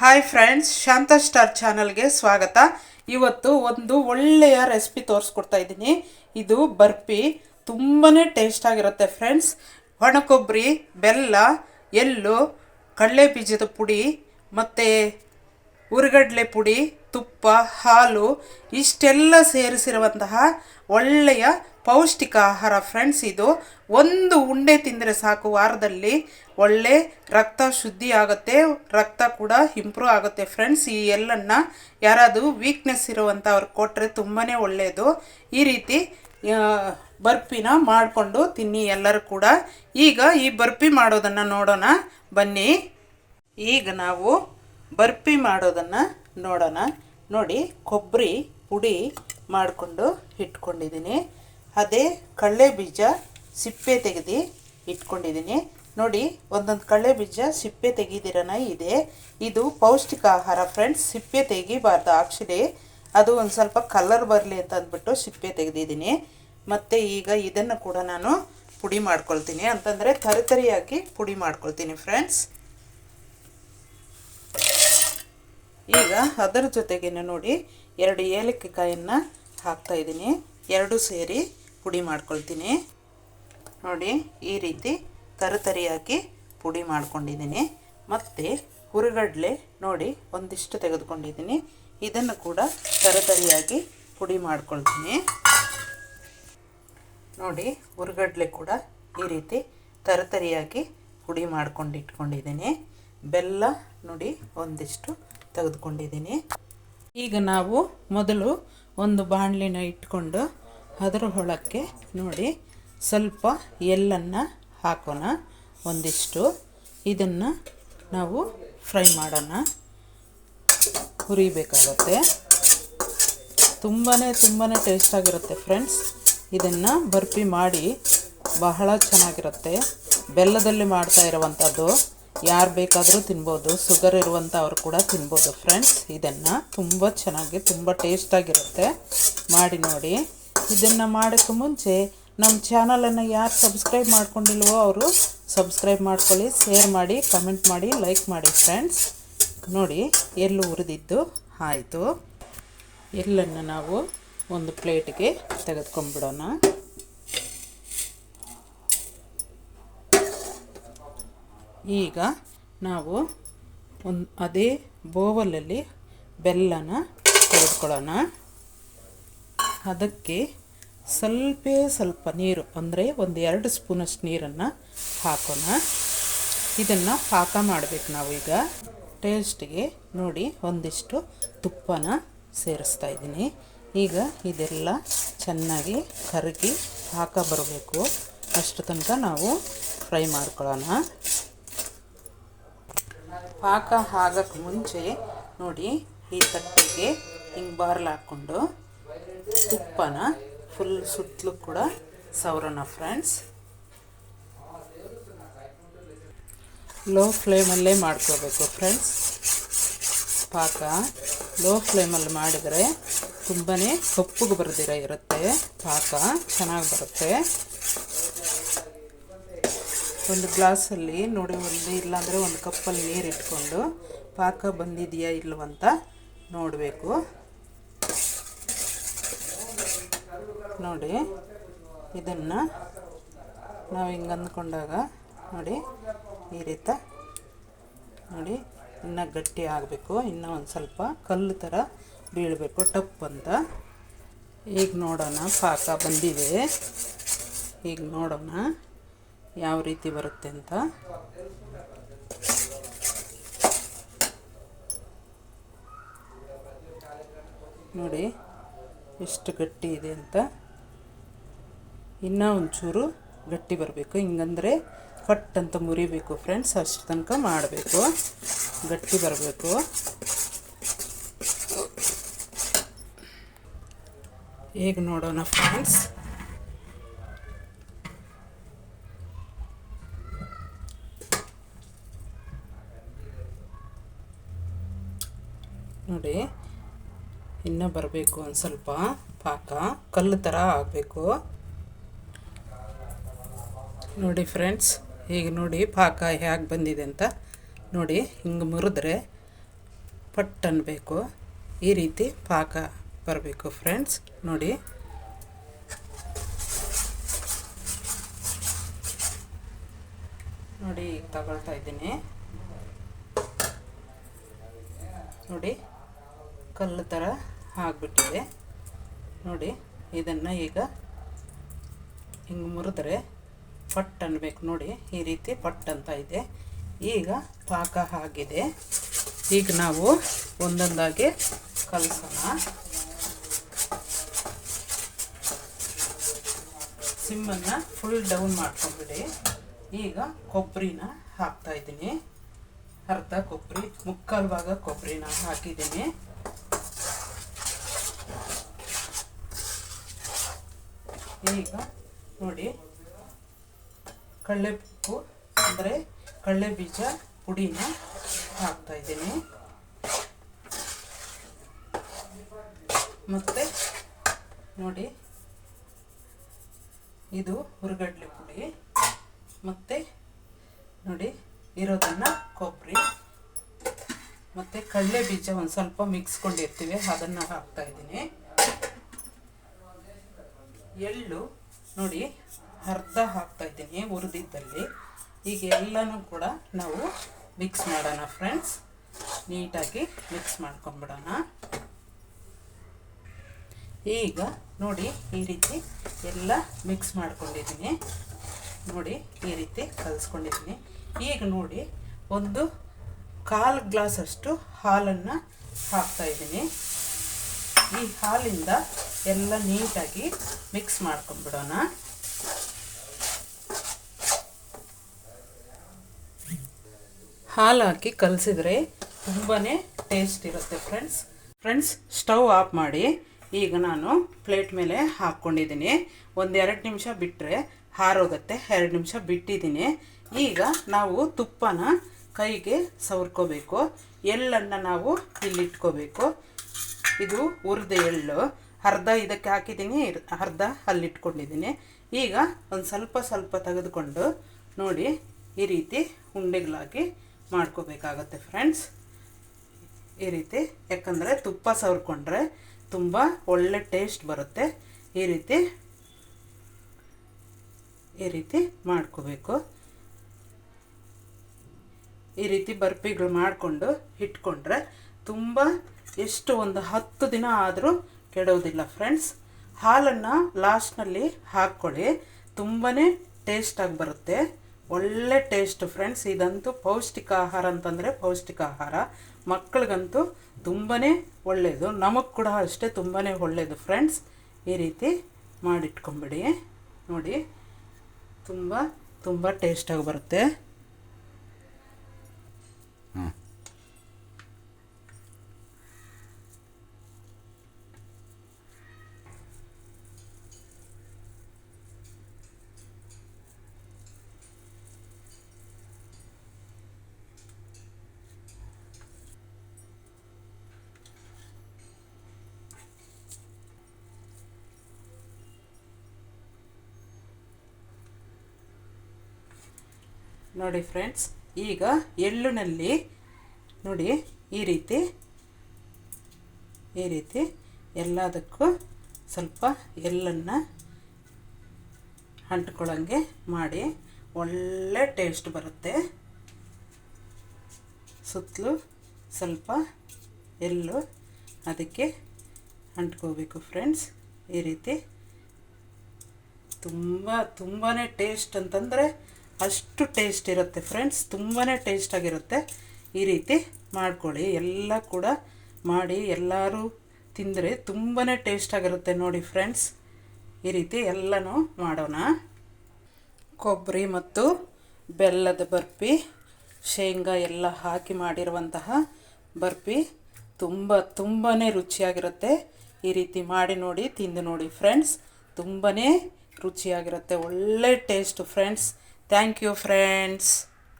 Hi friends ಶಾಂತ star ಚಾನಲ್ಗೆ ಸ್ವಾಗತ. ಇವತ್ತು ಒಂದು ಒಳ್ಳೆಯ ರೆಸಿಪಿ ತೋರಿಸ್ಕೊಡ್ತಾ ಇದ್ದೀನಿ. ಇದು ಬರ್ಫಿ ತುಂಬಾ ಟೇಸ್ಟ್ ಆಗಿರುತ್ತೆ ಫ್ರೆಂಡ್ಸ್ ಒಣಕೊಬ್ಬರಿ, ಬೆಲ್ಲ, ಎಳ್ಳು, ಕಡಲೆ ಬೀಜದ ಪುಡಿ, ಮತ್ತು ಉರುಗಡ್ಲೆ ಪುಡಿ, ತುಪ್ಪ, ಹಾಲು, ಇಷ್ಟೆಲ್ಲ ಸೇರಿಸಿರುವಂತಹ ಒಳ್ಳೆಯ ಪೌಷ್ಟಿಕ ಆಹಾರ ಫ್ರೆಂಡ್ಸ್ ಇದು ಒಂದು ಉಂಡೆ ತಿಂದರೆ ಸಾಕು. ವಾರದಲ್ಲಿ ಒಳ್ಳೆ ರಕ್ತ ಶುದ್ಧಿ ಆಗುತ್ತೆ, ರಕ್ತ ಕೂಡ ಇಂಪ್ರೂವ್ ಆಗುತ್ತೆ ಫ್ರೆಂಡ್ಸ್ ಈ ಎಲ್ಲನ್ನು ಯಾರಾದರೂ ವೀಕ್ನೆಸ್ ಇರುವಂಥವ್ರು ಕೊಟ್ಟರೆ ತುಂಬಾ ಒಳ್ಳೆಯದು ಈ ರೀತಿ ಬರ್ಪಿನ ಮಾಡಿಕೊಂಡು ತಿನ್ನಿ ಎಲ್ಲರೂ ಕೂಡ. ಈಗ ಈ ಬರ್ಪಿ ಮಾಡೋದನ್ನು ನೋಡೋಣ. ಬನ್ನಿ. ಈಗ ನಾವು ಬರ್ಫಿ ಮಾಡೋದನ್ನು ನೋಡೋಣ. ನೋಡಿ ಕೊಬ್ಬರಿ ಪುಡಿ ಮಾಡಿಕೊಂಡು ಇಟ್ಕೊಂಡಿದ್ದೀನಿ. ಅದೇ ಕಡಲೆ ಬೀಜ ಸಿಪ್ಪೆ ತೆಗೆದು ಇಟ್ಕೊಂಡಿದ್ದೀನಿ. ನೋಡಿ, ಒಂದೊಂದು ಕಡಲೆ ಬೀಜ ಸಿಪ್ಪೆ ತೆಗೀದಿರನ ಇದೆ. ಇದು ಪೌಷ್ಟಿಕ ಆಹಾರ ಫ್ರೆಂಡ್ಸ್ ಸಿಪ್ಪೆ ತೆಗಿಬಾರ್ದು ಆ್ಯಕ್ಚುಲಿ ಅದು ಒಂದು ಸ್ವಲ್ಪ ಕಲರ್ ಬರಲಿ ಅಂತ ಅಂದ್ಬಿಟ್ಟು ಸಿಪ್ಪೆ ತೆಗೆದಿದ್ದೀನಿ. ಮತ್ತು ಈಗ ಇದನ್ನು ಕೂಡ ನಾನು ಪುಡಿ ಮಾಡ್ಕೊಳ್ತೀನಿ. ಅಂತಂದರೆ ತರಿತರಿಯಾಗಿ ಪುಡಿ ಮಾಡ್ಕೊಳ್ತೀನಿ ಫ್ರೆಂಡ್ಸ್ ಈಗ ಅದರ ಜೊತೆಗೇನೆ ನೋಡಿ, ಎರಡು ಏಲಕ್ಕಿ ಕಾಯನ್ನು ಹಾಕ್ತಾಯಿದ್ದೀನಿ ಎರಡು ಸೇರಿ ಪುಡಿ ಮಾಡ್ಕೊಳ್ತೀನಿ. ನೋಡಿ, ಈ ರೀತಿ ತರತರಿಯಾಗಿ ಪುಡಿ ಮಾಡ್ಕೊಂಡಿದ್ದೀನಿ. ಮತ್ತು ಹುರುಗಡ್ಲೆ ನೋಡಿ ಒಂದಿಷ್ಟು ತೆಗೆದುಕೊಂಡಿದ್ದೀನಿ. ಇದನ್ನು ಕೂಡ ತರತರಿಯಾಗಿ ಪುಡಿ ಮಾಡ್ಕೊಳ್ತೀನಿ. ನೋಡಿ, ಹುರುಗಡ್ಲೆ ಕೂಡ ಈ ರೀತಿ ತರತರಿಯಾಗಿ ಪುಡಿ ಮಾಡ್ಕೊಂಡಿಟ್ಕೊಂಡಿದ್ದೀನಿ. ಬೆಲ್ಲ ನೋಡಿ ಒಂದಿಷ್ಟು ತೆಗೆದುಕೊಂಡಿದ್ದೀನಿ. ಈಗ ನಾವು ಮೊದಲು ಒಂದು ಬಾಣಲಿನ ಇಟ್ಕೊಂಡು ಅದರ ನೋಡಿ ಸ್ವಲ್ಪ ಎಳ್ಳನ್ನು ಹಾಕೋಣ ಒಂದಿಷ್ಟು. ಇದನ್ನು ನಾವು ಫ್ರೈ ಮಾಡೋಣ. ಹುರಿಬೇಕಾಗತ್ತೆ. ತುಂಬಾ ತುಂಬಾ ಟೇಸ್ಟಾಗಿರುತ್ತೆ ಫ್ರೆಂಡ್ಸ್ ಇದನ್ನು ಬರ್ಫಿ ಮಾಡಿ ಬಹಳ ಚೆನ್ನಾಗಿರುತ್ತೆ. ಬೆಲ್ಲದಲ್ಲಿ ಮಾಡ್ತಾ ಇರುವಂಥದ್ದು ಯಾರು ಬೇಕಾದರೂ ತಿನ್ಬೋದು. ಶುಗರ್ ಇರುವಂಥವ್ರು ಕೂಡ ತಿನ್ಬೋದು ಫ್ರೆಂಡ್ಸ್ ಇದನ್ನು ತುಂಬ ಚೆನ್ನಾಗಿ ತುಂಬ ಟೇಸ್ಟಾಗಿರುತ್ತೆ ಮಾಡಿ ನೋಡಿ. ಇದನ್ನು ಮಾಡೋಕ್ಕೆ ಮುಂಚೆ ನಮ್ಮ ಚಾನಲನ್ನು ಯಾರು ಸಬ್ಸ್ಕ್ರೈಬ್ ಮಾಡ್ಕೊಂಡಿಲ್ವೋ ಅವರು ಸಬ್ಸ್ಕ್ರೈಬ್ ಮಾಡ್ಕೊಳ್ಳಿ ಶೇರ್ ಮಾಡಿ ಕಮೆಂಟ್ ಮಾಡಿ ಲೈಕ್ ಮಾಡಿ ಫ್ರೆಂಡ್ಸ್ ನೋಡಿ, ಎಲ್ಲೂ ಹುರಿದಿದ್ದು ಆಯಿತು. ಎಲ್ಲನ್ನು ನಾವು ಒಂದು ಪ್ಲೇಟ್ಗೆ ತೆಗೆದುಕೊಂಡ್ಬಿಡೋಣ. ಈಗ ನಾವು ಒಂದು, ಅದೇ ಬೋವಲಲ್ಲಿ ಬೆಲ್ಲನ ತೆಗೆದುಕೊಳ್ಳೋಣ. ಅದಕ್ಕೆ ಸ್ವಲ್ಪ ಸ್ವಲ್ಪ ನೀರು, ಅಂದರೆ ಒಂದು ಎರಡು ಸ್ಪೂನಷ್ಟು ನೀರನ್ನು ಹಾಕೋಣ. ಇದನ್ನು ಪಾಕ ಮಾಡಬೇಕು ನಾವೀಗ ಟೇಸ್ಟಿಗೆ ನೋಡಿ ಒಂದಿಷ್ಟು ತುಪ್ಪನ ಸೇರಿಸ್ತಾ ಇದ್ದೀನಿ. ಈಗ ಇದೆಲ್ಲ ಚೆನ್ನಾಗಿ ಕರಗಿ ಪಾಕ ಬರಬೇಕು. ಅಷ್ಟು ತನಕ ನಾವು ಫ್ರೈ ಮಾಡ್ಕೊಳ್ಳೋಣ. ಪಾಕ ಆಗಕ್ಕೆ ಮುಂಚೆ ನೋಡಿ ಈ ತಟ್ಟೆಗೆ ಹಿಂಗೆ ಬಾರ್ಲ್ ಹಾಕ್ಕೊಂಡು ತುಪ್ಪನ ಫುಲ್ ಸುತ್ತಲೂ ಕೂಡ ಸವರೋಣ ಫ್ರೆಂಡ್ಸ್ ಲೋ ಫ್ಲೇಮಲ್ಲೇ ಮಾಡ್ಕೋಬೇಕು ಫ್ರೆಂಡ್ಸ್ ಪಾಕ ಲೋ ಫ್ಲೇಮಲ್ಲಿ ಮಾಡಿದರೆ ತುಂಬಾ ಕಪ್ಪಗೆ ಬರೆದಿರ ಇರುತ್ತೆ ಪಾಕ, ಚೆನ್ನಾಗಿ ಬರುತ್ತೆ. ಒಂದು ಗ್ಲಾಸಲ್ಲಿ ನೋಡಿ, ಒಂದು ಇಲ್ಲಾಂದರೆ ಒಂದು ಕಪ್ಪಲ್ಲಿ ನೀರು ಇಟ್ಕೊಂಡು ಪಾಕ ಬಂದಿದೆಯಾ ಇಲ್ವಂತ ನೋಡಬೇಕು. ನೋಡಿ. ಇದನ್ನು ನಾವು ಹಿಂಗೆ ಅಂದ್ಕೊಂಡಾಗ ನೋಡಿ ಈ ರೀತಿ ನೋಡಿ ಇನ್ನೂ ಗಟ್ಟಿ ಆಗಬೇಕು. ಇನ್ನೂ ಒಂದು ಸ್ವಲ್ಪ ಕಲ್ಲು ಥರ ಬೀಳಬೇಕು. ಟಪ್ ಅಂತ. ಈಗ ನೋಡೋಣ ಪಾಕ ಬಂದಿದೆ. ಈಗ ನೋಡೋಣ ಯಾವ ರೀತಿ ಬರುತ್ತೆ ಅಂತ. ನೋಡಿ ಎಷ್ಟು ಗಟ್ಟಿ ಇದೆ ಅಂತ. ಇನ್ನೂ ಒಂಚೂರು ಗಟ್ಟಿ ಬರಬೇಕು. ಹಿಂಗಂದರೆ ಕಟ್ ಅಂತ ಮುರಿಬೇಕು ಫ್ರೆಂಡ್ಸ್ ಅಷ್ಟು ತನಕ ಮಾಡಬೇಕು. ಗಟ್ಟಿ ಬರಬೇಕು. ಈಗ ನೋಡೋಣ ಫ್ರೆಂಡ್ಸ್ ನೋಡಿ, ಇನ್ನೂ ಬರಬೇಕು ಒಂದು ಸ್ವಲ್ಪ ಪಾಕ. ಕಲ್ಲು ಥರ ಆಗಬೇಕು. ನೋಡಿ ಫ್ರೆಂಡ್ಸ್ ಈಗ ನೋಡಿ ಪಾಕ ಹೇಗೆ ಬಂದಿದೆ ಅಂತ ನೋಡಿ ಹಿಂಗೆ ಮುರಿದ್ರೆ ಪಟ್ ಅನ್ನಬೇಕು ಈ ರೀತಿ ಪಾಕ ಬರಬೇಕು ಫ್ರೆಂಡ್ಸ್ ನೋಡಿ. ನೋಡಿ ಈಗ ತಗೊಳ್ತಾ ಇದ್ದೀನಿ. ನೋಡಿ, ಕಲ್ಲು ಥರ ಆಗಿಬಿಟ್ಟಿದೆ. ನೋಡಿ, ಇದನ್ನು ಈಗ ಹಿಂಗೆ ಮುರಿದ್ರೆ ಪಟ್ ಅನ್ಬೇಕು ನೋಡಿ, ಈ ರೀತಿ ಪಟ್ ಅಂತ ಇದೆ. ಈಗ ಪಾಕ ಆಗಿದೆ. ಈಗ ನಾವು ಒಂದೊಂದಾಗಿ ಕಲಸೋಣ. ಸಿಮ್ಮನ್ನು ಫುಲ್ ಡೌನ್ ಮಾಡ್ಕೊಂಬಿಡಿ ಈಗ ಕೊಬ್ಬರಿನ ಹಾಕ್ತಾ ಇದ್ದೀನಿ. ಅರ್ಧ ಕೊಬ್ಬರಿ ಮುಕ್ಕಾಲು ಭಾಗ ಕೊಬ್ಬರಿನ ಹಾಕಿದ್ದೀನಿ. ಈಗ ನೋಡಿ ಕಡಲೆಪು ಅಂದರೆ ಕಡಲೆ ಬೀಜ ಪುಡಿನ ಹಾಕ್ತಾ ಇದ್ದೀನಿ. ಮತ್ತು ನೋಡಿ, ಇದು ಹುರುಗಡ್ಲೆ ಪುಡಿ. ಮತ್ತು ನೋಡಿ, ಇರೋದನ್ನು ಕೊಬ್ಬರಿ. ಮತ್ತು ಕಡಲೆ ಬೀಜ ಒಂದು ಸ್ವಲ್ಪ ಮಿಕ್ಸ್ಕೊಂಡಿರ್ತೀವಿ ಅದನ್ನು ಹಾಕ್ತಾ ಇದ್ದೀನಿ. ಎಳ್ಳು, ನೋಡಿ ಅರ್ಧ ಹಾಕ್ತಾ ಇದ್ದೀನಿ ಹುರಿದಿದ್ದಲ್ಲಿ. ಈಗ ಎಲ್ಲನೂ ಕೂಡ ನಾವು ಮಿಕ್ಸ್ ಮಾಡೋಣ ಫ್ರೆಂಡ್ಸ್ ನೀಟಾಗಿ ಮಿಕ್ಸ್ ಮಾಡ್ಕೊಂಬಿಡೋಣ ಈಗ ನೋಡಿ ಈ ರೀತಿ ಎಲ್ಲ ಮಿಕ್ಸ್ ಮಾಡ್ಕೊಂಡಿದ್ದೀನಿ. ನೋಡಿ ಈ ರೀತಿ ಕಲಿಸ್ಕೊಂಡಿದ್ದೀನಿ. ಈಗ ನೋಡಿ ಒಂದು ಕಾಲು ಗ್ಲಾಸಷ್ಟು ಹಾಲನ್ನು ಹಾಕ್ತಾಯಿದ್ದೀನಿ. ಈ ಹಾಲಿಂದ ಎಲ್ಲ ನೀಟಾಗಿ ಮಿಕ್ಸ್ ಮಾಡ್ಕೊಂಡ್ಬಿಡೋಣ. ಹಾಲು ಹಾಕಿ ಕಲಸಿದ್ರೆ ತುಂಬಾ ಟೇಸ್ಟ್ ಇರುತ್ತೆ ಫ್ರೆಂಡ್ಸ್ ಫ್ರೆಂಡ್ಸ್ ಸ್ಟವ್ ಆಫ್ ಮಾಡಿ ಈಗ ನಾನು ಪ್ಲೇಟ್ ಮೇಲೆ ಹಾಕ್ಕೊಂಡಿದ್ದೀನಿ. ಒಂದೆರಡು ನಿಮಿಷ ಬಿಟ್ಟರೆ ಹಾರೋಗುತ್ತೆ. ಎರಡು ನಿಮಿಷ ಬಿಟ್ಟಿದ್ದೀನಿ. ಈಗ ನಾವು ತುಪ್ಪನ ಕೈಗೆ ಸವರ್ಕೋಬೇಕು. ಎಳ್ಳನ್ನು ನಾವು ಇಲ್ಲಿಟ್ಕೋಬೇಕು. ಇದು ಹುರಿದ ಎಳ್ಳು. ಅರ್ಧ ಇದಕ್ಕೆ ಹಾಕಿದ್ದೀನಿ. ಅರ್ಧ ಅಲ್ಲಿಟ್ಕೊಂಡಿದ್ದೀನಿ. ಈಗ ಒಂದು ಸ್ವಲ್ಪ ಸ್ವಲ್ಪ ತೆಗೆದುಕೊಂಡು ನೋಡಿ ಈ ರೀತಿ ಉಂಡೆಗಳಾಗಿ ಮಾಡ್ಕೋಬೇಕಾಗತ್ತೆ ಫ್ರೆಂಡ್ಸ್ ಈ ರೀತಿ, ಯಾಕಂದರೆ ತುಪ್ಪ ಸವರ್ಕೊಂಡ್ರೆ ತುಂಬ ಒಳ್ಳೆ ಟೇಸ್ಟ್ ಬರುತ್ತೆ. ಈ ರೀತಿ ಈ ರೀತಿ ಮಾಡ್ಕೋಬೇಕು. ಈ ರೀತಿ ಬರ್ಪಿಗಳು ಮಾಡಿಕೊಂಡು ಇಟ್ಕೊಂಡ್ರೆ ತುಂಬ ಎಷ್ಟು ಒಂದು ಹತ್ತು ದಿನ ಆದರೂ ಕೆಡೋದಿಲ್ಲ ಫ್ರೆಂಡ್ಸ್ ಹಾಲನ್ನು ಲಾಸ್ಟ್ನಲ್ಲಿ ಹಾಕ್ಕೊಳ್ಳಿ. ತುಂಬಾ ಟೇಸ್ಟಾಗಿ ಬರುತ್ತೆ. ಒಳ್ಳೆ ಟೇಸ್ಟ್ ಫ್ರೆಂಡ್ಸ್. ಇದಂತೂ ಪೌಷ್ಟಿಕ ಆಹಾರ ಅಂತಂದರೆ ಪೌಷ್ಟಿಕ ಆಹಾರ ಮಕ್ಕಳಿಗಂತೂ ತುಂಬಾ ಒಳ್ಳೆಯದು ನಮಗೆ ಕೂಡ ಅಷ್ಟೇ ತುಂಬಾ ಒಳ್ಳೆಯದು ಫ್ರೆಂಡ್ಸ್. ಈ ರೀತಿ ಮಾಡಿಟ್ಕೊಂಬಿಡಿ. ನೋಡಿ, ತುಂಬ ತುಂಬ ಟೇಸ್ಟಾಗಿ ಬರುತ್ತೆ. ನೋಡಿ ಫ್ರೆಂಡ್ಸ್, ಈಗ ಎಳ್ಳಿನಲ್ಲಿ ನೋಡಿ ಈ ರೀತಿ ಈ ರೀತಿ ಎಲ್ಲದಕ್ಕೂ ಸ್ವಲ್ಪ ಎಳ್ಳನ್ನು ಅಂಟ್ಕೊಳ್ಳಂಗೆ ಮಾಡಿ, ಒಳ್ಳೆ ಟೇಸ್ಟ್ ಬರುತ್ತೆ. ಸುತ್ತಲೂ ಸ್ವಲ್ಪ ಎಳ್ಳು ಅದಕ್ಕೆ ಅಂಟ್ಕೋಬೇಕು ಫ್ರೆಂಡ್ಸ್. ಈ ರೀತಿ ತುಂಬ ತುಂಬಾ ಟೇಸ್ಟ್ ಅಂತಂದರೆ ಅಷ್ಟು ಟೇಸ್ಟ್ ಇರುತ್ತೆ ಫ್ರೆಂಡ್ಸ್ ತುಂಬಾ ಟೇಸ್ಟಾಗಿರುತ್ತೆ ಈ ರೀತಿ ಮಾಡ್ಕೊಳ್ಳಿ. ಎಲ್ಲ ಕೂಡ ಮಾಡಿ ಎಲ್ಲರೂ ತಿಂದರೆ ತುಂಬಾ ಟೇಸ್ಟಾಗಿರುತ್ತೆ ನೋಡಿ ಫ್ರೆಂಡ್ಸ್ ಈ ರೀತಿ ಎಲ್ಲನೂ ಮಾಡೋಣ. ಕೊಬ್ಬರಿ ಮತ್ತು ಬೆಲ್ಲದ ಬರ್ಫಿ ಶೇಂಗಾ ಎಲ್ಲ ಹಾಕಿ ಮಾಡಿರುವಂತಹ ಬರ್ಫಿ ತುಂಬ ತುಂಬಾ ರುಚಿಯಾಗಿರುತ್ತೆ. ಈ ರೀತಿ ಮಾಡಿ ನೋಡಿ, ತಿಂದು ನೋಡಿ ಫ್ರೆಂಡ್ಸ್ ತುಂಬಾ ರುಚಿಯಾಗಿರುತ್ತೆ. ಒಳ್ಳೆ taste friends Thank you, friends.